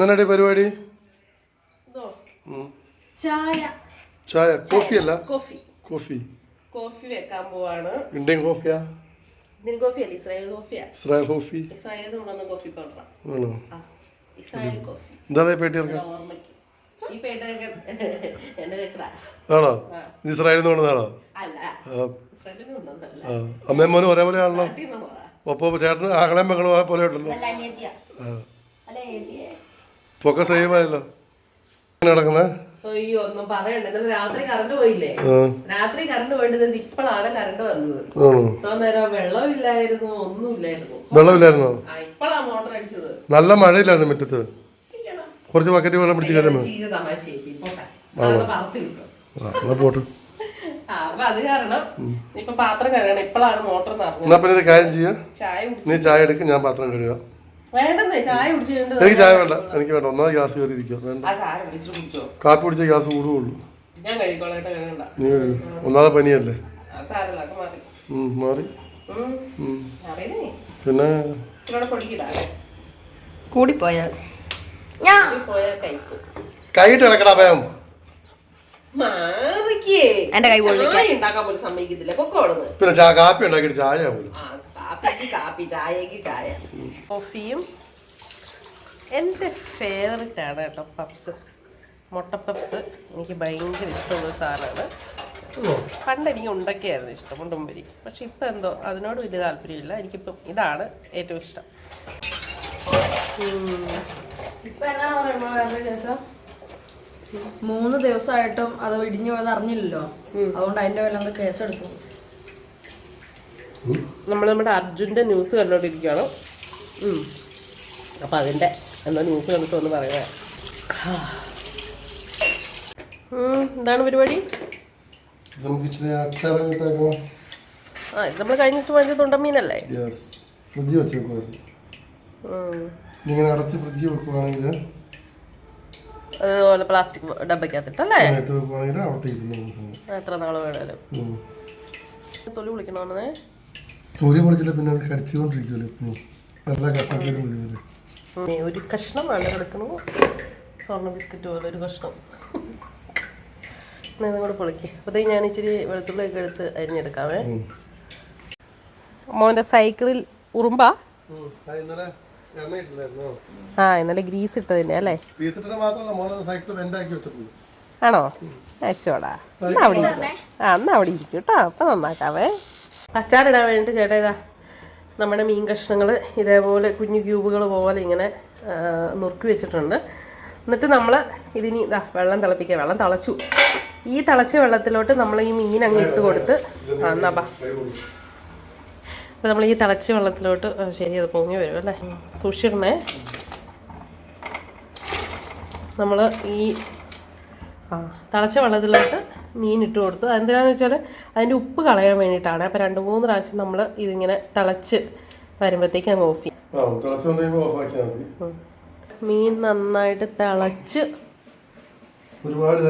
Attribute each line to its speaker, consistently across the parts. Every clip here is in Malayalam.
Speaker 1: എന്നാടി പരിപാടി.
Speaker 2: ചായ.
Speaker 1: ചായ. കോഫി അല്ല
Speaker 2: കോഫി.
Speaker 1: കോഫി.
Speaker 2: കോഫി വെക്കാൻ പോവാണ്.
Speaker 1: ഇന്ത്യൻ കോഫിയാ?
Speaker 2: ഇന്ത്യൻ കോഫി അല്ല ഇസ്രായേൽ കോഫിയാ?
Speaker 1: Israel coffee.
Speaker 2: ഇസ്രായേൽ കൊണ്ടുവന്ന കോഫി പൗഡർ
Speaker 1: ആണോ?
Speaker 2: Israel coffee.
Speaker 1: എന്താ പേട്ടി ഇറക്കാം ആണോ? ഇസ്രായേലിൽ നിന്ന് കൊണ്ടുവന്നാണോ അമ്മയും മോനും ഒരേപോലെ ആണല്ലോ? ഒപ്പം ചേട്ടന് ആകളെ മകളും പോലെ ഉണ്ടല്ലോ? പൊക്കെ സെയിം ആയല്ലോ. നടക്കുന്നത്
Speaker 2: അയ്യോ ഒന്നും പറയണ്ട. ഇന്നലെ രാത്രി കറണ്ട് പോയില്ലേ? രാത്രി കറണ്ട് പോയിട്ട് ഇപ്പോഴാണ് കറണ്ട് വന്നത്.
Speaker 1: ആണോ?
Speaker 2: ഇത്ര നേരം വെള്ളമില്ലായിരുന്നു ഒന്നുമില്ലായിരുന്നു.
Speaker 1: വെള്ളമില്ലായിരുന്നോ?
Speaker 2: ഇപ്പോഴാ മോട്ടർ അടിച്ചത്.
Speaker 1: നല്ല മഴയില്ലായിരുന്നു മുറ്റത്ത്. കുറച്ച് ബക്കറ്റ് വെള്ളം പിടിച്ച് കഴിയുമ്പോ എന്നാ പോട്ട്.
Speaker 2: ആ അപ്പൊ അത് കാരണം ഇപ്പൊ പാത്രം കഴുകണം. ഇപ്പോഴാണ് മോട്ടർ നിറഞ്ഞത്.
Speaker 1: എന്നാ പിന്നെ കാര്യം ചെയ്യാ. നീ ചായ എടുക്കും ഞാൻ പാത്രം കഴുകുക
Speaker 2: വേണ്ടെന്നേ ചായ കുടിച്ചിട്ടുണ്ട്
Speaker 1: എനിക്ക് ചായ വേണ്ട എനിക്ക് വേണ്ട ഒന്നാമത് ഗ്യാസ് കയറി ഇരിക്കുക വേണ്ട. കാപ്പി കുടിച്ച ഗ്യാസ് കൂടുകയുള്ളൂ.
Speaker 2: ഞാൻ
Speaker 1: നീ ഒന്നാമത് പനിയല്ലേ?
Speaker 2: മാറി.
Speaker 1: പിന്നെ?
Speaker 3: കൂടിപ്പോയാൽ.
Speaker 1: കൈയിട്ട് ഇളക്കടാ ഭയം
Speaker 2: മാറിക്കേ
Speaker 3: എന്റെ കൈ
Speaker 2: ഉണ്ടാക്കാൻ പോലും സമ്മതിക്കത്തില്ല.
Speaker 1: പിന്നെ കാപ്പി ഉണ്ടാക്കിയിട്ട് ചായ പോലും.
Speaker 2: ആ കാപ്പിക്ക് കാപ്പി ചായക്ക് ചായ. കോഫിയും. എന്റെ ഫേവററ്റ് ആണ് കേട്ടോ പപ്സ്. മുട്ട പപ്സ്. എനിക്ക് ഭയങ്കര ഇഷ്ടമുള്ള സാധനമാണ് പണ്ട് എനിക്ക് ഉണ്ടൊക്കെയായിരുന്നു ഇഷ്ടം കൊണ്ടുമ്പരി പക്ഷെ ഇപ്പം എന്തോ അതിനോട് വലിയ താല്പര്യമില്ല. എനിക്കിപ്പം ഇതാണ് ഏറ്റവും ഇഷ്ടം.
Speaker 3: ഇപ്പൊ എന്നാ വേറൊരു മൂന്ന് ദിവസമായിട്ടും അത് ഇടിഞ്ഞു പോയത് അറിഞ്ഞില്ലല്ലോ. അതുകൊണ്ട് അതിന്റെ വല്ല കേസ് എടുത്തു
Speaker 2: നമ്മൾ നമ്മുടെ അർജുന്റെ ന്യൂസ് കണ്ടുകൊണ്ടിരിക്കുകയാണ് അപ്പം അതിന്റെ എന്താ ന്യൂസ് കണ്ടിട്ട് ഒന്ന് പറയുക എന്താണ് പരിപാടി? ആ ഇത് നമ്മൾ കഴിഞ്ഞ ദിവസം വാങ്ങിച്ച തുണ്ടമീനല്ലേ?
Speaker 1: യെസ് ഫ്രിഡ്ജ് വെച്ച്
Speaker 2: ഉം.
Speaker 1: ഇങ്ങനെ അടച്ച് ഫ്രിഡ്ജ് വെക്കുവാണെങ്കിൽ
Speaker 2: അതുപോലെ പ്ലാസ്റ്റിക് ഡബയ്ക്കകത്തിട്ടല്ലേ എത്ര നാൾ വേണേലും. തൊലി വിളിക്കണമെന്നേ
Speaker 1: തൊലി പൊളിച്ചില്ല പിന്നെ കടിച്ചുകൊണ്ടിരിക്കുമല്ലോ എപ്പോഴും നല്ല വരുമല്ലോ
Speaker 2: ഒരു കഷ്ണമാണ് കിടക്കണു. സ്വർണ ബിസ്ക്കറ്റ് പോലെ ഒരു കഷ്ണം. ഇതും കൂടെ പൊളിക്കും. അപ്പോഴത്തേക്ക് ഞാൻ ഇച്ചിരി വെളുത്തുള്ളിയൊക്കെ എടുത്ത് അരിഞ്ഞെടുക്കാവേ. മോന്റെ സൈക്കിളിൽ ഉറുമ്പാ.
Speaker 1: ഇന്നലെ
Speaker 2: ആ ഇന്നലെ ഗ്രീസ് ഇട്ടതിന്റെ അല്ലേ? ആണോ? അയച്ചോടാ എന്നാ അവിടെ ഇരിക്കും. ആ എന്നാ അവിടെ ഇരിക്കും കേട്ടോ അപ്പം നന്നാക്കാവേ. അച്ചാറിടാൻ വേണ്ടിയിട്ട് ചേട്ടാ ഇതാ നമ്മുടെ മീൻ കഷ്ണങ്ങൾ ഇതേപോലെ കുഞ്ഞു ക്യൂബുകൾ പോലെ ഇങ്ങനെ നുറുക്കി വെച്ചിട്ടുണ്ട്. എന്നിട്ട് നമ്മൾ ഇതിനി ഇതാ വെള്ളം തിളപ്പിക്കുക വെള്ളം തിളച്ചു. ഈ തിളച്ച വെള്ളത്തിലോട്ട് നമ്മൾ ഈ മീൻ അങ്ങ് ഇട്ട് കൊടുത്ത് ആ എന്നാ അപ്പോൾ നമ്മൾ ഈ തിളച്ച വെള്ളത്തിലോട്ട് ശരി അത് പൊങ്ങി വരും അല്ലേ? സൂക്ഷിച്ചിടണേ നമ്മൾ ഈ ആ തിളച്ച വെള്ളത്തിലോട്ട് മീൻ ഇട്ട് കൊടുത്തു. അതെന്തിനാന്ന് വെച്ചാൽ അതിന്റെ ഉപ്പ് കളയാൻ വേണ്ടിയിട്ടാണ്. അപ്പോൾ രണ്ട് മൂന്ന് പ്രാവശ്യം നമ്മൾ ഇതിങ്ങനെ തിളച്ച് വരുമ്പോഴത്തേക്ക് അങ്ങ് ഓഫ് ചെയ്യും. മീൻ നന്നായിട്ട് തിളച്ച്
Speaker 1: ഒരുപാട്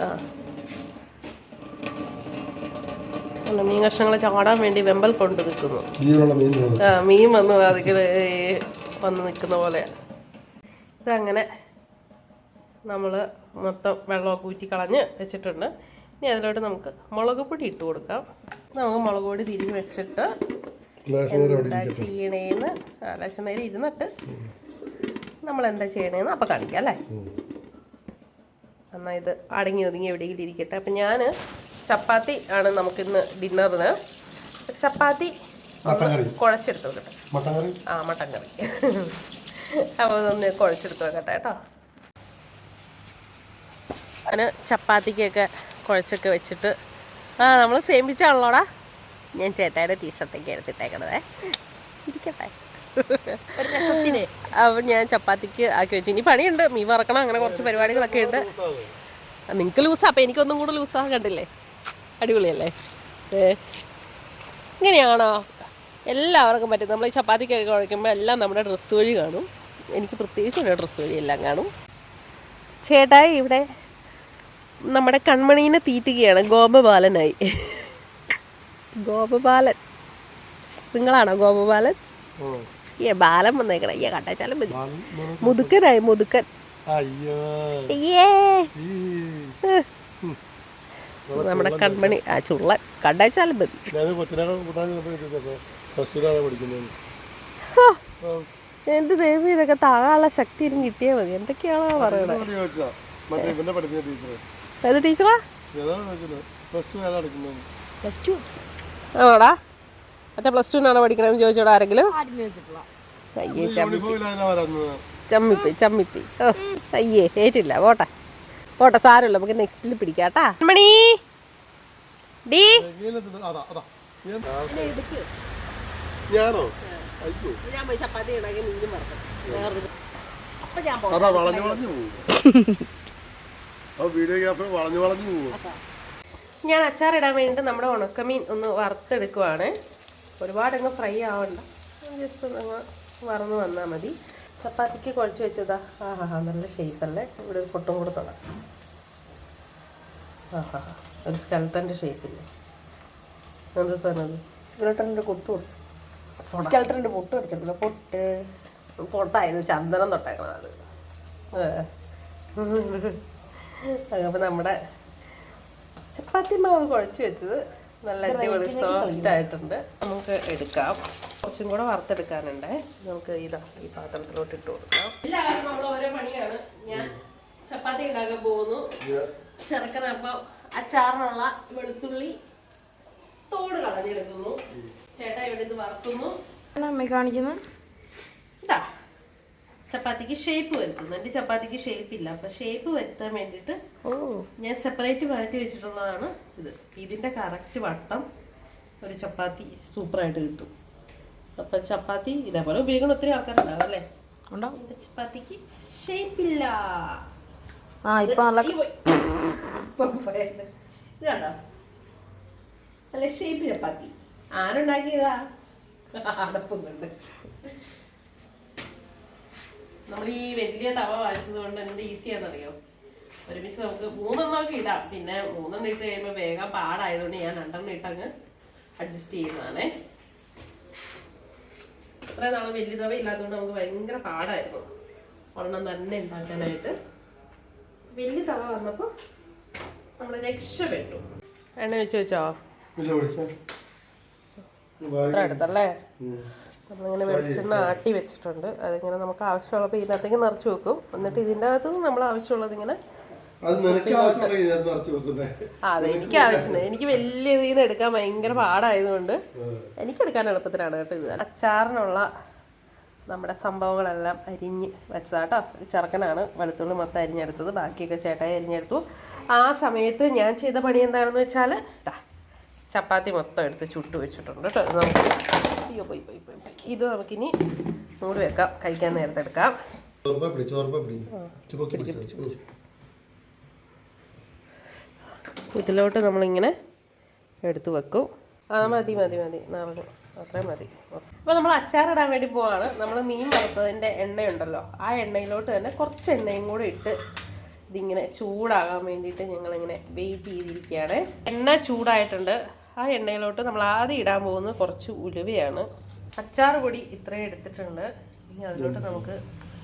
Speaker 2: ആ. മീൻ കഷ്ണങ്ങൾ ചാടാൻ വേണ്ടി വെമ്പൽ കൊണ്ട് നിൽക്കുന്നു ആ മീൻ വന്ന് അതിങ്ങനെ വന്ന് നിൽക്കുന്ന പോലെയാണ് ഇതങ്ങനെ നമ്മൾ മൊത്തം വെള്ളമൊക്കെ ഊറ്റി കളഞ്ഞ് വെച്ചിട്ടുണ്ട്. ഇനി അതിലോട്ട് നമുക്ക് മുളക് പൊടി ഇട്ട് കൊടുക്കാം. നമുക്ക് മുളക് പൊടി തിരിഞ്ഞ് വെച്ചിട്ട് എന്താ ചെയ്യണേന്ന് ലക്ഷം നേരം ഇരുന്നിട്ട് നമ്മൾ എന്താ ചെയ്യണേന്ന് അപ്പം കാണിക്കാം അല്ലേ? എന്നാൽ ഇത് അടങ്ങി ഒതുങ്ങി എവിടെയെങ്കിലും ഇരിക്കട്ടെ. അപ്പം ഞാൻ ചപ്പാത്തി ആണ് നമുക്ക് ഇന്ന് ഡിന്നറിന്. ചപ്പാത്തി കുഴച്ചെടുത്ത് വെക്കട്ടെ. ആ മട്ടൻ കറി അപ്പോൾ ഒന്ന് കുഴച്ചെടുത്ത് വെക്കട്ടെ കേട്ടോ. ഞാൻ ചപ്പാത്തിക്കൊക്കെ കുഴച്ചൊക്കെ വെച്ചിട്ട്. ആ നമ്മൾ സേമിച്ചാണല്ലോടാ? ഞാൻ ചേട്ടായുടെ ടീഷർട്ടൊക്കെ എടുത്തിട്ടേക്കണതേ ഇരിക്കട്ടെ.
Speaker 3: ഒരു രസത്തിന്.
Speaker 2: അപ്പം ഞാൻ ചപ്പാത്തിക്ക് ആക്കി വെച്ചു. ഇനി പണിയുണ്ട്. മീൻ വറക്കണം. അങ്ങനെ കുറച്ച് പരിപാടികളൊക്കെ ഉണ്ട്. നിങ്ങൾക്ക് ലൂസാ. അപ്പം എനിക്കൊന്നും കൂടെ ലൂസാ. കണ്ടില്ലേ? അടിപൊളിയല്ലേ? ഇങ്ങനെയാണോ? എല്ലാവർക്കും പറ്റും. നമ്മൾ ഈ ചപ്പാത്തിക്കൊക്കെ കുഴക്കുമ്പോൾ എല്ലാം നമ്മുടെ ഡ്രസ്സ് വഴി കാണും. എനിക്ക് പ്രത്യേകിച്ച് എന്റെ ഡ്രസ്സ് വഴി എല്ലാം കാണും. ചേട്ടായി ഇവിടെ നമ്മുടെ കൺമണീനെ തീറ്റുകയാണ് ഗോപബാലനായി. ഗോപബാലൻ. നിങ്ങളാണോ ഗോപബാലൻ? ഏ ബാലൻ വന്നേക്കണം. ഏ കണ്ടാച്ചാലും മതി. മുതുക്കനായി മുതുക്കൻ.
Speaker 1: അയ്യോ.
Speaker 2: അയ്യേ.
Speaker 1: ഈ.
Speaker 2: നമ്മുടെ കൺമണി ആ ചുള്ള കണ്ടാച്ചാലും മതി. എന്ത് ദൈവം ഇതൊക്കെ താഴാനുള്ള ശക്തി ഇരുന്ന് കിട്ടിയാൽ മതി. എന്തൊക്കെയാണോ
Speaker 1: പറയുന്നത്?
Speaker 2: ഏത് ടീച്ചറാ? ആണോടാ? മറ്റേ പ്ലസ് ടുനാണോ പഠിക്കണമെന്ന് ചോദിച്ചോടാ ആരെങ്കിലും? അയ്യേ ചമ്മി
Speaker 1: യൂണിഫോം ഇല്ലാതെ വരുന്നത്
Speaker 2: ചമ്മിപ്പി ചമ്മിപ്പി ഓ അയ്യേ ഏറ്റില്ല പോട്ടെ. പോട്ടെ സാരമില്ല. നമുക്ക് നെക്സ്റ്റിൽ പിടിക്കാട്ടാ മണി ഡീ.
Speaker 1: ഞാനോ? അയ്യോ.
Speaker 2: ഞാൻ പോയി ചപ്പാത്തി ഉണ്ടാക്കി മീനും വറുക്കും വേറൊരു അപ്പൊ ഞാൻ പോകാം
Speaker 1: അതാ വളഞ്ഞു വളഞ്ഞു പോകും വളഞ്ഞു വളഞ്ഞു പോകും
Speaker 2: ഞാൻ അച്ചാറിടാൻ വേണ്ടിയിട്ട് നമ്മുടെ ഉണക്കമീൻ ഒന്ന് വറുത്തെടുക്കുവാണ്. ഒരുപാട് അങ്ങ് ഫ്രൈ ആവണ്ട. ജസ്റ്റ് ഒന്ന് അങ്ങ് വറന്ന് വന്നാൽ മതി. ചപ്പാത്തിക്ക് കുഴച്ച് വെച്ചതാ. ആ ഹാ ഹാ നല്ല ഷേപ്പല്ലേ ഇവിടെ ഒരു പൊട്ടും കൂടെ തൊടാം ആ ഹാ ഹാ ഒരു സ്കെൽട്ടന്റെ ഷേപ്പില്ലേ എന്താ സാധനം അത്?
Speaker 3: സ്കെൽട്ടറിന്റെ കൊത്തു കൊടുത്തു. സ്കെൽട്ടറിന്റെ പൊട്ട് അടിച്ചിട്ടില്ല പൊട്ട്.
Speaker 2: പൊട്ടായത് ചന്ദനം തൊട്ടേക്കണം അത്. അപ്പോൾ നമ്മുടെ ചപ്പാത്തി മാവ് കുഴച്ച് വെച്ചത് നല്ല അടിപൊളി സോഫ്റ്റ് ആയിട്ടുണ്ട്. നമുക്ക് എടുക്കാം. കുറച്ചും കൂടെ വറുത്തെടുക്കാനുണ്ട്. നമുക്ക് ഇതാ ഈ പാത്രത്തിലോട്ട് ഇട്ട് കൊടുക്കാം. എല്ലാവരും നമ്മൾ ഓരോ പണിയാണ്. ഞാൻ ചപ്പാത്തി ഉണ്ടാക്കാൻ പോകുന്നു. ചെറുക്കനപ്പം അച്ചാറിനുള്ള വെളുത്തുള്ളി തോട് കളഞ്ഞെടുക്കുന്നു. ചേട്ടാ ഇവിടെ ഇത് വറുക്കുന്നു.
Speaker 3: അമ്മ കാണിക്കുന്നു?
Speaker 2: ഇതാ. ചപ്പാത്തിക്ക് ഷേപ്പ് വരുത്തുന്നു. എന്റെ ചപ്പാത്തിക്ക് ഷേപ്പ് ഇല്ല. അപ്പം ഷേപ്പ് വരുത്താൻ വേണ്ടിട്ട്
Speaker 3: ഓ.
Speaker 2: ഞാൻ സെപ്പറേറ്റ് മാറ്റി വെച്ചിട്ടുള്ളതാണ് ഇത്. ഇതിന്റെ കറക്റ്റ് വട്ടം ഒരു ചപ്പാത്തി സൂപ്പറായിട്ട് കിട്ടും. അപ്പം ചപ്പാത്തി ഇതേപോലെ ഉപയോഗിക്കുന്ന ഒത്തിരി ആൾക്കാരുണ്ടാവും അല്ലേ
Speaker 3: ഉണ്ടോ
Speaker 2: ചപ്പാത്തിക്ക് ഷേപ്പില്ല
Speaker 3: ആ ഇപ്പൊ നല്ല
Speaker 2: കണ്ടോ? നല്ല ഷേപ്പ് ചപ്പാത്തി. ആരുണ്ടാക്കിയതാ? അടപ്പും കൊണ്ട്. നമ്മൾ ഈ വലിയ തവ വാങ്ങിച്ചത് കൊണ്ട് എന്ത് ഈസിയാണെന്നറിയോ ഒരുമിച്ച് നമുക്ക് മൂന്നെണ്ണമൊക്കെ ഇടാം. പിന്നെ മൂന്നെണ്ണം ഇട്ട് കഴിയുമ്പോൾ വേഗം പാടായതുകൊണ്ട് ഞാൻ രണ്ടെണ്ണം ഇട്ടങ്ങ് അഡ്ജസ്റ്റ് ചെയ്യുന്നതാണേ. ഇത്രയും നാളും വലിയ തവ ഇല്ലാത്തതുകൊണ്ട് നമുക്ക് ഭയങ്കര പാടായിരുന്നു. ഒരെണ്ണം തന്നെ ഉണ്ടാക്കാനായിട്ട്. വലിയ തവ വന്നപ്പോൾ നമ്മൾ രക്ഷപ്പെട്ടു. എണ്ണ വെച്ച്? വെച്ചോ ഇത്ര എടുത്തല്ലേ നമ്മളിങ്ങനെ വെളിച്ചെണ്ണ ആട്ടി വെച്ചിട്ടുണ്ട്. അതിങ്ങനെ നമുക്ക് ആവശ്യമുള്ളപ്പോൾ ഇതിനകത്തേക്ക് നിറച്ച് വെക്കും. എന്നിട്ട് ഇതിന്റെ അകത്തുനിന്ന് നമ്മൾ ആവശ്യമുള്ളത് ഇങ്ങനെ
Speaker 1: അത് നിനക്ക് ആവശ്യമുള്ള ഇതിനകത്ത് നിറച്ച് വെക്കുന്നേ.
Speaker 2: ആ അതെ എനിക്ക് ആവശ്യമില്ല എനിക്ക് വലിയ ഇതിൽ നിന്ന് എടുക്കാൻ ഭയങ്കര പാടായതുകൊണ്ട് എനിക്ക് എടുക്കാൻ എളുപ്പത്തിലാണ് കേട്ടോ ഇത്. അച്ചാറിനുള്ള നമ്മുടെ സംഭവങ്ങളെല്ലാം അരിഞ്ഞ് വെച്ചതാട്ടോ ചെറുക്കനാണ് വെളുത്തുള്ളി മൊത്തം അരിഞ്ഞെടുത്തത്. ബാക്കിയൊക്കെ ചേട്ടായി അരിഞ്ഞെടുത്തു. ആ സമയത്ത് ഞാൻ ചെയ്ത പണി എന്താണെന്ന് വെച്ചാൽ ചപ്പാത്തി മൊത്തം എടുത്ത് ചുട്ട് വെച്ചിട്ടുണ്ട് കേട്ടോ. നമുക്ക് അയ്യോ പോയി പോയി പോയി പോയി. ഇത് നമുക്കിനി മൂടി വെക്കാം. കഴിക്കാൻ നേരത്തെ എടുക്കാം.
Speaker 1: ചോർപ്പ പിടി ചോർപ്പ പിടി. ചുമക്കി പിടിച്ചു?
Speaker 2: ഇതിലോട്ട് നമ്മളിങ്ങനെ എടുത്ത് വെക്കും. ആ മതി മതി മതി നാളെ അത്രയും മതി. അപ്പോൾ നമ്മൾ അച്ചാറിടാൻ വേണ്ടി പോവാണ്. നമ്മൾ മീൻ വറുത്തതിന്റെ എണ്ണയുണ്ടല്ലോ. ആ എണ്ണയിലോട്ട് തന്നെ കുറച്ച് എണ്ണയും കൂടെ ഇട്ട് ഇതിങ്ങനെ ചൂടാകാൻ വേണ്ടിയിട്ട് ഞങ്ങളിങ്ങനെ വെയിറ്റ് ചെയ്തിരിക്കുകയാണ്. എണ്ണ ചൂടായിട്ടുണ്ട്. ആ എണ്ണയിലോട്ട് നമ്മൾ ആദ്യം ഇടാൻ പോകുന്നത് കുറച്ച് ഉലുവയാണ്. അച്ചാർ പൊടി ഇത്രയും എടുത്തിട്ടുണ്ട്. ഇനി അതിലോട്ട് നമുക്ക്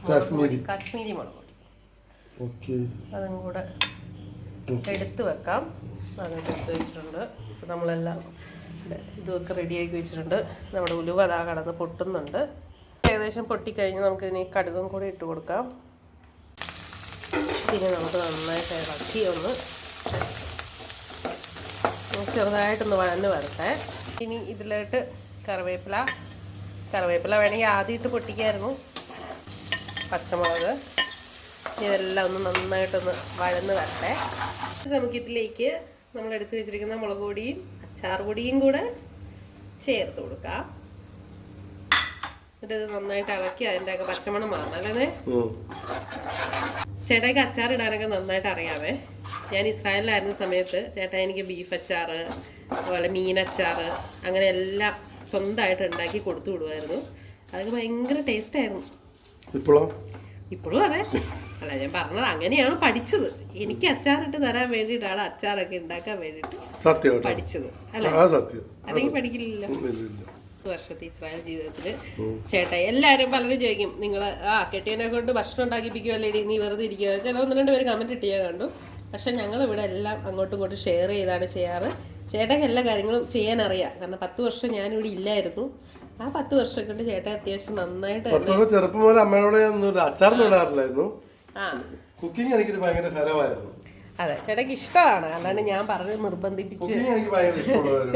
Speaker 2: കാശ്മീരി. കാശ്മീരി മുളക് പൊടി. അതും കൂടെ എടുത്ത് വെക്കാം. അതൊക്കെ എടുത്ത് വെച്ചിട്ടുണ്ട്. ഇപ്പം നമ്മളെല്ലാം ഇത് ഇതൊക്കെ റെഡിയാക്കി വെച്ചിട്ടുണ്ട്. നമ്മുടെ ഉലുവ അതാ കടന്ന് പൊട്ടുന്നുണ്ട്. ഏകദേശം പൊട്ടിക്കഴിഞ്ഞ് നമുക്ക് ഇനി കടുകും കൂടി ഇട്ട് കൊടുക്കാം. പിന്നെ നമുക്ക് നന്നായിട്ട് ഇളക്കി ഒന്ന് ചെറുതായിട്ടൊന്ന് വഴന്ന് വരട്ടെ. ഇനി ഇതിലോട്ട് കറിവേപ്പില. കറിവേപ്പില വേണമെങ്കിൽ ആദ്യമായിട്ട് പൊട്ടിക്കായിരുന്നു. പച്ചമുളക്. ഇതെല്ലാം ഒന്ന് നന്നായിട്ടൊന്ന് വഴന്ന് വരട്ടെ. നമുക്കിതിലേക്ക് നമ്മൾ എടുത്തു വെച്ചിരിക്കുന്ന മുളക് പൊടിയും അച്ചാർ പൊടിയും കൂടെ ചേർത്ത് കൊടുക്കാം. എന്നിട്ട് ഇത് നന്നായിട്ട് ഇളക്കി അതിന്റെ ഒക്കെ പച്ചമണം മാറണം അല്ലേ? ചേട്ടായിക്ക് അച്ചാർ ഇടാനൊക്കെ നന്നായിട്ട് അറിയാമേ ഞാൻ ഇസ്രായേലിലായിരുന്ന സമയത്ത് ചേട്ടാ എനിക്ക് ബീഫ് അച്ചാർ അതുപോലെ മീൻ അച്ചാർ അങ്ങനെ എല്ലാം സ്വന്തമായിട്ട് ഉണ്ടാക്കി കൊടുത്തു വിടുമായിരുന്നു അതൊക്കെ ഭയങ്കര ടേസ്റ്റായിരുന്നു
Speaker 1: ഇപ്പോഴോ
Speaker 2: ഇപ്പോഴും അതെ. അല്ല ഞാൻ പറഞ്ഞത് അങ്ങനെയാണ് പഠിച്ചത്. എനിക്ക് അച്ചാറിട്ട് തരാൻ വേണ്ടിയിട്ടാണ് അച്ചാറൊക്കെ ഉണ്ടാക്കാൻ
Speaker 1: വേണ്ടിട്ട്
Speaker 2: പഠിച്ചത് അല്ല? അല്ലെങ്കിൽ പഠിക്കില്ലല്ലോ. വർഷത്തെ ഇസ്രായേൽ ജീവിതത്തിൽ ചേട്ടാ എല്ലാവരും പലരും ചോദിക്കും നിങ്ങൾ ആ കെട്ടിയനെ കൊണ്ട് ഭക്ഷണം ഉണ്ടാക്കിപ്പിക്കുമല്ലേ നീ വെറുതെ ഇരിക്കുക ചില ഒന്ന് രണ്ട് പേര് കമന്റ് ഇട്ട് ഞാൻ കണ്ടു. പക്ഷെ ഞങ്ങൾ ഇവിടെ എല്ലാം അങ്ങോട്ടും ഇങ്ങോട്ടും ഷെയർ ചെയ്താണ് ചെയ്യാറ്. ചേട്ടയ്ക്ക് എല്ലാ കാര്യങ്ങളും ചെയ്യാൻ അറിയാം കാരണം പത്ത് വർഷം ഞാനിവിടെ ഇല്ലായിരുന്നു. ആ പത്ത് വർഷം കൊണ്ട് ചേട്ടൻ അത്യാവശ്യം നന്നായിട്ട്
Speaker 1: ചെറുപ്പം മുതൽ അമ്മയോടെ അച്ചാർ
Speaker 2: ആ.
Speaker 1: കുക്കിംഗ് എനിക്ക് ഭയങ്കര ഹരമായിരുന്നു
Speaker 2: അതെ ചേട്ടയ്ക്ക് ഇഷ്ടമാണ്. അല്ലാണ്ട് ഞാൻ പറഞ്ഞ് നിർബന്ധിപ്പിച്ച്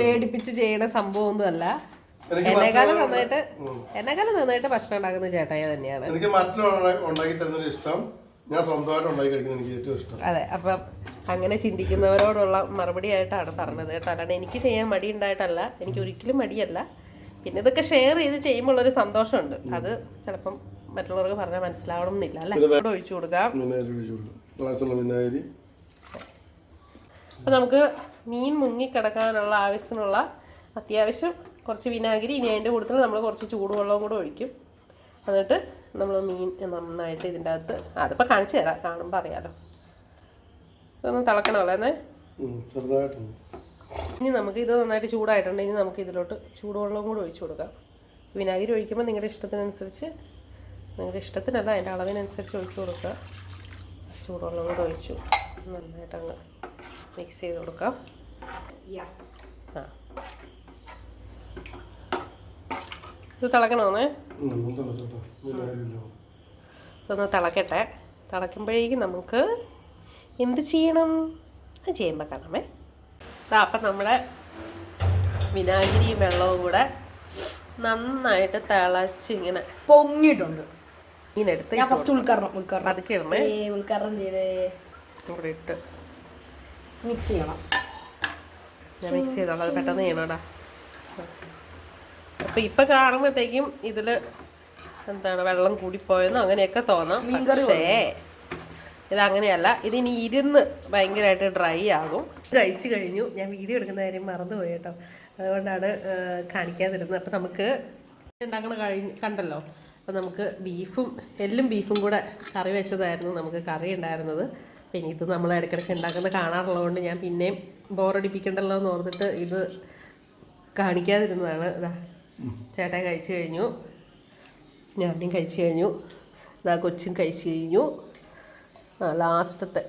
Speaker 2: പേടിപ്പിച്ച് ചെയ്യണ സംഭവമൊന്നും
Speaker 1: അല്ല
Speaker 2: എന്നെക്കാളും നന്നായിട്ട് എന്നെക്കാളും നന്നായിട്ട് ഭക്ഷണം ഉണ്ടാക്കുന്ന ചേട്ടായ തന്നെയാണ്.
Speaker 1: എനിക്ക് മറ്റുള്ള ഉണ്ടാക്കി തരുന്നതിന് ഇഷ്ടം. ഞാൻ സ്വന്തമായിട്ട് ഉണ്ടാക്കി കഴിക്കുന്നത് എനിക്ക് ഏറ്റവും ഇഷ്ടം.
Speaker 2: അതെ അപ്പൊ അങ്ങനെ ചിന്തിക്കുന്നവരോടുള്ള മറുപടി ആയിട്ടാണ് പറഞ്ഞത് കേട്ടോ. അല്ലാണ്ട് എനിക്ക് ചെയ്യാൻ മടി ഉണ്ടായിട്ടല്ല എനിക്ക് ഒരിക്കലും മടിയല്ല. പിന്നെ ഇതൊക്കെ ഷെയർ ചെയ്ത് ചെയ്യുമ്പോൾ ഒരു സന്തോഷമുണ്ട്. അത് ചിലപ്പം മറ്റുള്ളവർക്ക് പറഞ്ഞാൽ മനസ്സിലാവണം എന്നില്ല അല്ലേ ഇവിടെ ഒഴിച്ചു കൊടുക്കാം.
Speaker 1: വിനാഗിരി
Speaker 2: അപ്പം നമുക്ക് മീൻ മുങ്ങിക്കിടക്കാനുള്ള ആവശ്യത്തിനുള്ള അത്യാവശ്യം കുറച്ച് വിനാഗിരി ഇനി അതിന്റെ കൂട്ടത്തിൽ നമ്മൾ കുറച്ച് ചൂടുവെള്ളവും കൂടെ ഒഴിക്കും. എന്നിട്ട് നമ്മൾ മീൻ നന്നായിട്ട് ഇതിന്റെ അകത്ത് അതിപ്പോൾ കാണിച്ചു തരാം കാണുമ്പോൾ അറിയാലോ. ഇതൊന്ന് തിളക്കണമല്ലോ എന്നേ ഇനി നമുക്ക് ഇത് നന്നായിട്ട് ചൂടായിട്ടുണ്ട്. ഇനി നമുക്ക് ഇതിലോട്ട് ചൂടുവെള്ളവും കൂടെ ഒഴിച്ചു കൊടുക്കാം. വിനാഗിരി ഒഴിക്കുമ്പോൾ നിങ്ങളുടെ ഇഷ്ടത്തിനനുസരിച്ച് നിങ്ങളുടെ ഇഷ്ടത്തിനല്ല. അതിന്റെ അളവിനനുസരിച്ച് ഒഴിച്ചു കൊടുക്കുക. ചൂടുവെള്ളം കൂടെ ഒഴിച്ചു. നന്നായിട്ട് അങ്ങ് മിക്സ് ചെയ്ത് കൊടുക്കാം. ആ. ഇത് തിളക്കണമെന്നേ
Speaker 1: ഒന്ന്.
Speaker 2: ഇതൊന്ന് തിളക്കട്ടെ. തിളക്കുമ്പോഴേക്കും നമുക്ക് എന്ത് ചെയ്യണം? അത് ചെയ്യുമ്പോൾ കാണാമേ. ദാ അപ്പം നമ്മുടെ വിനാഗിരിയും വെള്ളവും കൂടെ നന്നായിട്ട് തിളച്ചിങ്ങനെ
Speaker 3: പൊങ്ങിയിട്ടുണ്ട്.
Speaker 2: ഇങ്ങനെ എടുത്ത്
Speaker 3: ഞാൻ ഫസ്റ്റ് ഉൾക്കരണം ഉൾക്കരണം.
Speaker 2: പതുക്കെ ഇടണേ.
Speaker 3: ഏ, ചെയ്ത് ചെയ്തേ.
Speaker 2: ഇവിടെ ഇട്ട്.
Speaker 3: മിക്സ് ചെയ്യണം.
Speaker 2: ഞാൻ മിക്സ് ചെയ്തോളാം അത് പെട്ടെന്ന് ചെയ്യണോടാ. അപ്പം ഇപ്പം കാണുമ്പോഴത്തേക്കും ഇതിൽ എന്താണ് വെള്ളം കൂടിപ്പോയെന്നോ അങ്ങനെയൊക്കെ തോന്നാം. പക്ഷേ ഇതങ്ങനെയല്ല. ഇതിനി ഇരുന്ന് ഭയങ്കരമായിട്ട് ഡ്രൈ ആകും. കഴിച്ചു കഴിഞ്ഞു. ഞാൻ വീഡിയോ എടുക്കുന്ന കാര്യം മറന്നുപോയി കേട്ടോ. അതുകൊണ്ടാണ് കാണിക്കാതിരുന്നത്. അപ്പം നമുക്ക് ഉണ്ടാക്കണ കഴിഞ്ഞ് കണ്ടല്ലോ. അപ്പം നമുക്ക് ബീഫും എല്ലും ബീഫും കൂടെ കറി വെച്ചതായിരുന്നു നമുക്ക് കറി ഉണ്ടായിരുന്നത്. പിന്നെ ഇത് നമ്മൾ ഇടയ്ക്കിടയ്ക്ക് ഉണ്ടാക്കുന്നത് കാണാറുള്ളതുകൊണ്ട് ഞാൻ പിന്നെയും ബോറടിപ്പിക്കണ്ടല്ലോ എന്ന് ഓർത്തിട്ട് ഇത് കാണിക്കാതിരുന്നതാണ്. ഇതാ ചേട്ടൻ കഴിച്ചു കഴിഞ്ഞു. ഞാനും കഴിച്ചു കഴിഞ്ഞു. ഇതാ കൊച്ചും കഴിച്ചു കഴിഞ്ഞു. ആ ലാസ്റ്റത്തെ.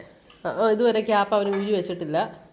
Speaker 2: ഇതുവരെ ക്യാപ്പ് അവർ ഊരി വെച്ചിട്ടില്ല.